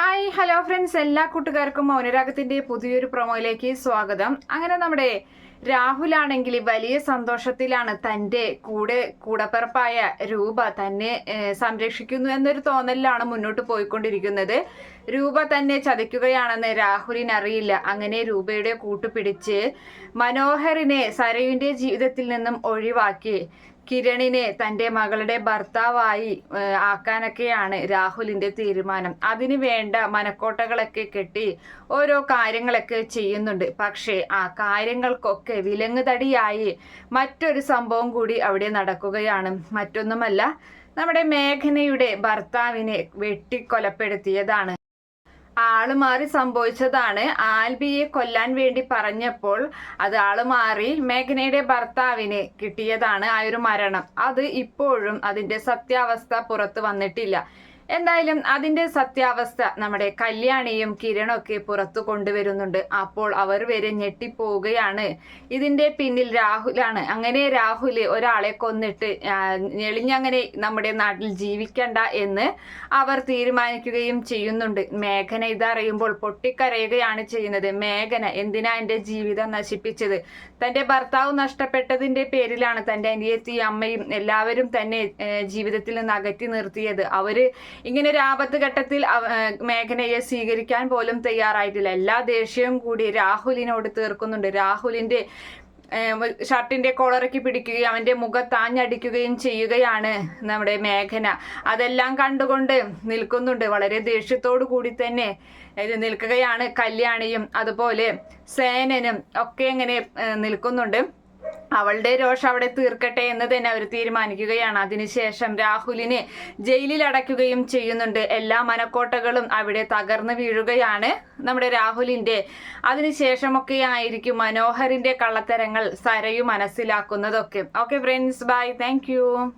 Hi hello friends എല്ലാ കൂട്ടുകാർക്കും മൗനരാഗത്തിന്റെ പുതിയൊരു പ്രൊമോയിലേക്ക് സ്വാഗതം. അങ്ങനെ നമ്മുടെ രാഹുലാണെങ്കിൽ വലിയ സന്തോഷത്തിലാണ് തന്റെ കൂടെ കൂടപ്പിറപ്പായ രൂപ തന്നെ സംരക്ഷിക്കുന്നു എന്നൊരു തോന്നലിലാണ് മുന്നോട്ട് പോയിക്കൊണ്ടിരിക്കുന്നത്. രൂപ തന്നെ ചതിക്കുകയാണെന്ന് രാഹുലിന് അറിയില്ല അങ്ങനെ രൂപയുടെ കൂട്ടുപിടിച്ച് മനോഹറിനെ സരയുവിന്റെ ജീവിതത്തിൽ നിന്നും ഒഴിവാക്കി കിരണിനെ തന്റെ മകളുടെ ഭർത്താവായി ആക്കാനൊക്കെയാണ് രാഹുലിന്റെ തീരുമാനം. അതിനു വേണ്ട മനക്കോട്ടകളൊക്കെ കെട്ടി ഓരോ കാര്യങ്ങളൊക്കെ ചെയ്യുന്നുണ്ട്. പക്ഷേ ആ കാര്യങ്ങൾക്കൊക്കെ വിലങ്ങുതടിയായി മറ്റൊരു സംഭവം കൂടി അവിടെ നടക്കുകയാണ്. മറ്റൊന്നുമല്ല നമ്മുടെ മേഘനയുടെ ഭർത്താവിനെ വെട്ടിക്കൊലപ്പെടുത്തിയതാണ്. ആൾ മാറി സംഭവിച്ചതാണ്. ആൽബിയെ കൊല്ലാൻ വേണ്ടി പറഞ്ഞപ്പോൾ അത് ആൾ മാറി മേഘനയുടെ ഭർത്താവിന് കിട്ടിയതാണ് ആ ഒരു മരണം. അത് ഇപ്പോഴും അതിന്റെ സത്യാവസ്ഥ പുറത്തു വന്നിട്ടില്ല. എന്തായാലും അതിന്റെ സത്യാവസ്ഥ നമ്മുടെ കല്യാണിയും കിരണൊക്കെ പുറത്തു കൊണ്ടുവരുന്നുണ്ട്. അപ്പോൾ അവർ വരെ ഞെട്ടിപ്പോവുകയാണ്. ഇതിന്റെ പിന്നിൽ രാഹുലാണ്. അങ്ങനെ രാഹുൽ ഒരാളെ കൊന്നിട്ട് ഞെളിഞ്ഞങ്ങനെ നമ്മുടെ നാട്ടിൽ ജീവിക്കണ്ട എന്ന് അവർ തീരുമാനിക്കുകയും ചെയ്യുന്നുണ്ട്. മേഘന ഇതറിയുമ്പോൾ പൊട്ടിക്കരയുകയാണ് ചെയ്യുന്നത്. മേഘന എന്തിനാ എന്റെ ജീവിതം നശിപ്പിച്ചത്? തന്റെ ഭർത്താവ് നഷ്ടപ്പെട്ടതിന്റെ പേരിലാണ് തന്റെ അനിയത്തി അമ്മയും എല്ലാവരും തന്നെ ജീവിതത്തിൽ നിന്ന് അകറ്റി നിർത്തിയത്. അവർ ഇങ്ങനെ ഒരു ആപത്ത് ഘട്ടത്തിൽ മേഘനയെ സ്വീകരിക്കാൻ പോലും തയ്യാറായിട്ടില്ല. എല്ലാ ദേഷ്യവും കൂടി രാഹുലിനോട് തീർക്കുന്നുണ്ട്. രാഹുലിന്റെ ഷർട്ടിന്റെ കോളറക്കി പിടിക്കുകയും അവന്റെ മുഖം മുഖത്താഞ്ഞടിക്കുകയും ചെയ്യുകയാണ് നമ്മുടെ മേഘന. അതെല്ലാം കണ്ടുകൊണ്ട് നിൽക്കുന്നുണ്ട്. വളരെ ദേഷ്യത്തോടു കൂടി തന്നെ നിൽക്കുകയാണ് കല്യാണിയും അതുപോലെ സേനനും ഒക്കെ ഇങ്ങനെ നിൽക്കുന്നുണ്ട്. അവളുടെ രോഷം അവിടെ തീർക്കട്ടെ എന്ന് തന്നെ അവർ തീരുമാനിക്കുകയാണ്. അതിനുശേഷം രാഹുലിനെ ജയിലിൽ അടയ്ക്കുകയും ചെയ്യുന്നുണ്ട്. എല്ലാ മനക്കോട്ടകളും അവിടെ തകർന്നു വീഴുകയാണ് നമ്മുടെ രാഹുലിന്റെ. അതിനുശേഷമൊക്കെ ആയിരിക്കും മനോഹറിന്റെ കള്ളത്തരങ്ങൾ Sarayu മനസ്സിലാക്കുന്നതൊക്കെ. Okay friends bye thank